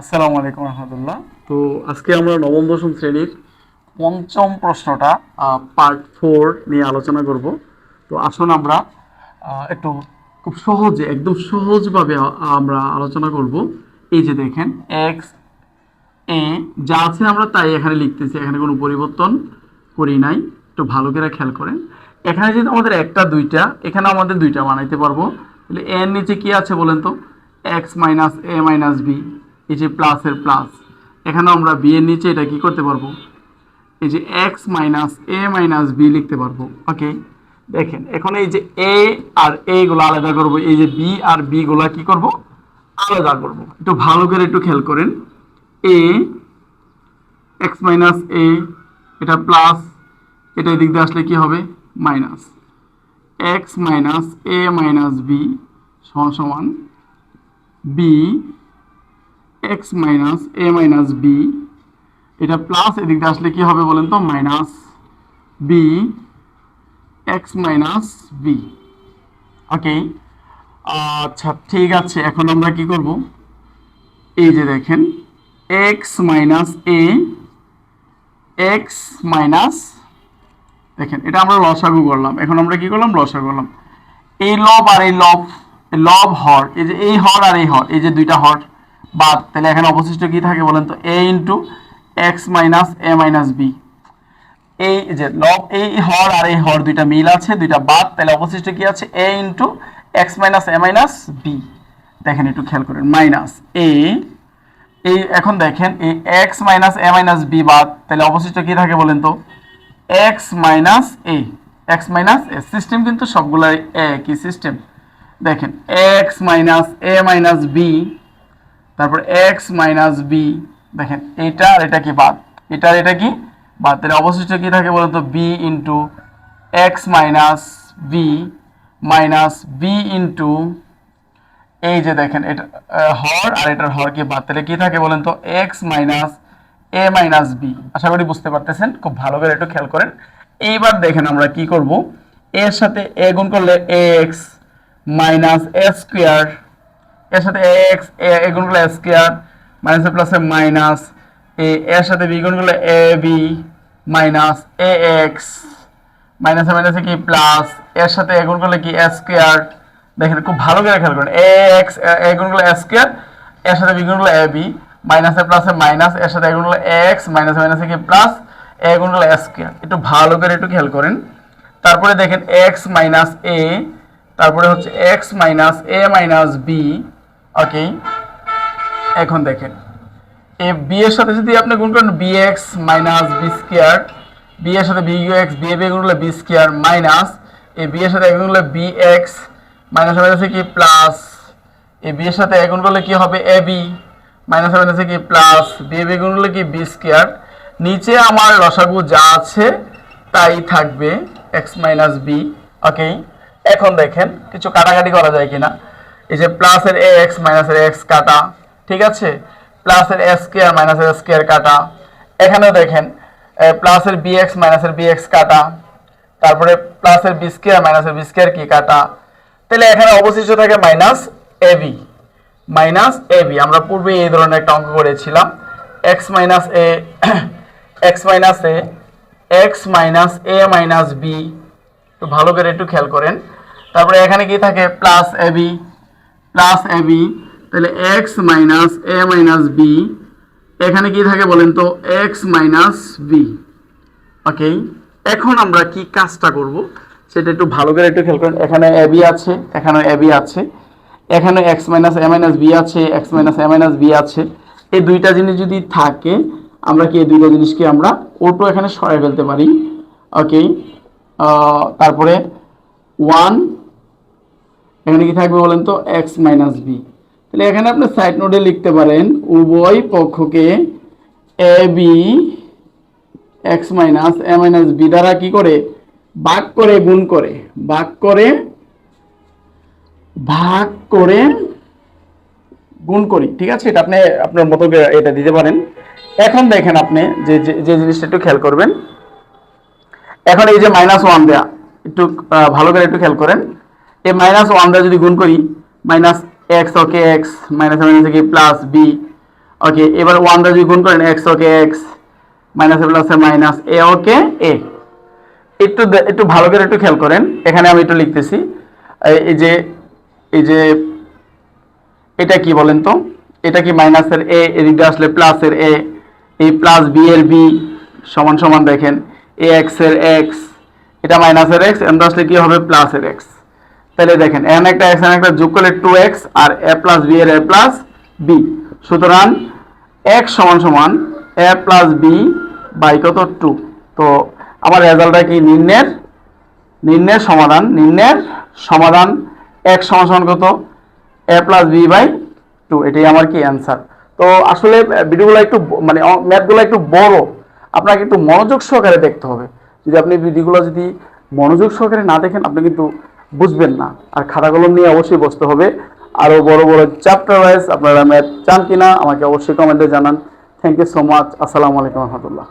আসসালামু আলাইকুম রহমতুল্লাহ। তো আজকে আমরা নবম, দশম শ্রেণির পঞ্চম প্রশ্নটা পার্ট ফোর নিয়ে আলোচনা করব। তো আসুন আমরা একটু খুব সহজে, একদম সহজভাবে আমরা আলোচনা করব। এই যে দেখেন এক্স এ যা আছে আমরা তাই এখানে লিখতেছি, এখানে কোনো পরিবর্তন করি নাই। একটু ভালো করে খেয়াল করেন। এখানে যদি আমাদের একটা, দুইটা, এখানে আমাদের দুইটা বানাইতে পারব। তাহলে এর নিচে কি আছে বলেন তো? X minus a minus b এই যে প্লাসের প্লাস এখানে আমরা বি এর নিচে এটা কি করতে পারব? এই যে x minus a minus b লিখতে পারব ওকে দেখেন, এখন এই যে এ আর এ গুলো আলাদা করব, এই যে বি আর বি গুলা কি করব? আলাদা করব। একটু ভালো করে একটু খেয়াল করেন। এ এক্স মাইনাস এ এটা প্লাস এটা এদিক দিয়ে আসলে কি হবে? Minus x minus a minus b সমান সমান b x minus a minus b এটা প্লাস এদিক আসলে কি হবে বলেন তো? Minus b x minus b okay আচ্ছা ঠিক আছে, এখন আমরা কি করব? এই যে দেখেন x minus a x minus দেখেন, এটা আমরা লসাগু করলাম। এখন আমরা কি করলাম? লসাগু করলাম। এই লব আর এই লব লব হর, এই যে এই হর আর এই হর, এই যে দুইটা হর বাদ, তাহলে এখানে অবশিষ্ট কি থাকে বলেন তো? A into x minus a minus b এই যে লব এই হর আর এই হর দুইটা মিল আছে, দুইটা বাদ, তাহলে অবশিষ্ট কি আছে? A into x minus a minus b দেখেন একটু খেয়াল করেন মাইনাস এ এই এখন দেখেন, এই x minus a minus b বাদ, তাহলে অবশিষ্ট কি থাকে বলেন তো? X minus a x minus a system কিন্তু সবগুলাই একই সিস্টেম দেখেন x minus a minus b তারপর এক্স মাইনাস বি দেখেন এটা আর এটা কি বাদ? এটা আর এটা কি বাদ? তাহলে অবশিষ্ট কি থাকে বলুন তো? B into x minus b minus b into এই যে দেখেন, এটা হর আর এটার হর কি বাদ? তাহলে কি থাকে বলেন তো? X minus a minus b আশা করি বুঝতে পারতেছেন, খুব ভালো করে একটু খেয়াল করেন। এইবার দেখেন আমরা কি করব? এর সাথে এ গুণ করলে এক্স মাইনাস এ স্কোয়ার এর সাথে এক্স এ গুণ করলে স্কোয়ার মাইনাস এ প্লাসে মাইনাস এ, এর সাথে বি গুণ করলে a b minus a x মাইনাসে মাইনাসে কি প্লাস এর সাথে এ গুণ করলে কি স্কোয়ার দেখেন খুব ভালো করে খেয়াল করেন এ এক্স এ গুণ করলে স্কোয়ার এর সাথে বি গুণ করলে এ বি মাইনাসে প্লাসে মাইনাস এর সাথে এ গুণ করলে এক্স মাইনাসে মাইনাসে কি প্লাস এ গুণ করলে স্কোয়ার একটু ভালো করে একটু খেয়াল করেন, তারপরে দেখেন এক্স মাইনাস এ তারপরে হচ্ছে x minus a minus b okay এখন দেখেন। এ বি এর সাথে যদি আপনি গুণ করেন b x minus b square b এর সাথে b u x b a b গুণ করলে b square minus a b এর সাথে গুণ করলে বি এক্স মাইনাস মাইনাসে কি? প্লাস এ বি এর সাথে গুণ করলে কি হবে? এ বি মাইনাস মাইনাসে কি? প্লাস বি এ বি গুণ করলে কি? বি স্কোয়ার নিচে আমার লসাগু যা আছে, তাই থাকবে এক্স মাইনাস বি ওকে এখন দেখেন, কিছু কাটাকাটি করা যায় কিনা। এই যে প্লাসের এ এক্স মাইনাসের এক্স কাটা, ঠিক আছে? প্লাসের এস স্কোয়ার মাইনাসের স্কোয়ার কাটা। এখানেও দেখেন প্লাসের বি এক্স মাইনাসের বি এক্স কাটা, তারপরে প্লাসের বি স্কোয়ার মাইনাসের বি স্কোয়ার কি কাটা? তাহলে এখানে অবশিষ্ট থাকে minus a b minus a b আমরা পূর্বে এই ধরনের একটা অঙ্ক করেছিলাম। X minus a x minus a x minus a minus b একটু ভালো করে একটু খেয়াল করেন। তারপরে এখানে কি থাকে? Plus a b plus a b তাহলে x minus a minus b এখানে কি থাকে বলেন তো? এক্স মাইনাস বি ওকে এখন আমরা কি কাজটা করব? সেটা একটু ভালো করে একটু খেয়াল করেন। এখানে এ বি আছে এখানে এ বি আছে এখানে x minus a minus b আছে x minus a minus b আছে। এই দুইটা জিনিস যদি থাকে, আমরা কি এই দুইটা জিনিসকে আমরা ওটো এখানে সরাই ফেলতে পারি? ওকে তারপরে ওয়ান এখানে কি থাকবে বলেন তো? এক্স মাইনাস বি তাহলে এখানে আপনি সাইড নোটে লিখতে পারেন, উভয় পক্ষকে a b x minus a minus b দ্বারা কি করে? ভাগ করে গুণ করে। ভাগ করে ভাগ করে গুণ করি। ঠিক আছে? এটা আপনি, আপনার মতো এটা দিতে পারেন। এখন দেখেন আপনি যে, যে- জিনিসটা একটু খেয়াল করবেন। এখন এই যে মাইনাস ওয়ান দেয়া, একটু ভালো করে একটু খেয়াল করেন। এই মাইনাস ওয়ান দেওয়া যদি গুণ করি minus x okay x minus minus কি প্লাস বি ওকে এবার ওয়ান দ্বারা যদি গুণ করেন x okay x minus a plus minus a okay a একটু একটু ভালো করে একটু খেয়াল করেন, এখানে আমি একটু লিখতেছি এই- এই যে এই যে, এটা কি বলেন তো? এটা কি মাইনাসের এ এদিকে আসলে প্লাসের এ এই প্লাস বি এর বি সমান সমান দেখেন এ এক্সের এক্স এটা মাইনাসের এক্স এমন আসলে কি হবে? প্লাসের এক্স তাহলে দেখেন এন একটা এক্স এন একটা যোগ করলে টু এক্স আর এ প্লাস বি এর এ প্লাস বি সুতরাং এক্স সমান সমান এ প্লাস বি বাই কত? টু তো আমার রেজাল্টটা কি? নির্ণয়ের নির্ণয়ের সমাধান নির্ণয়ের সমাধান এক সমান সমান কত? A plus b by two এটাই আমার কি অ্যান্সার তো আসলে ভিডিওগুলো একটু মানে ম্যাথগুলো একটু বড়। আপনাকে একটু মনোযোগ সহকারে দেখতে হবে। যদি আপনি ভিডিওগুলো যদি মনোযোগ সহকারে না দেখেন, আপনি কিন্তু বুঝবেন না। আর খাতাগুলো নিয়ে অবশ্যই বসতে হবে। আরও বড় বড় চ্যাপ্টার ওয়াইজ আপনারা ম্যাথ চান কিনা, আমাকে অবশ্যই কমেন্টে জানান। থ্যাংক ইউ সো মাচ আসসালামু আলাইকুম রহমতুল্লাহ।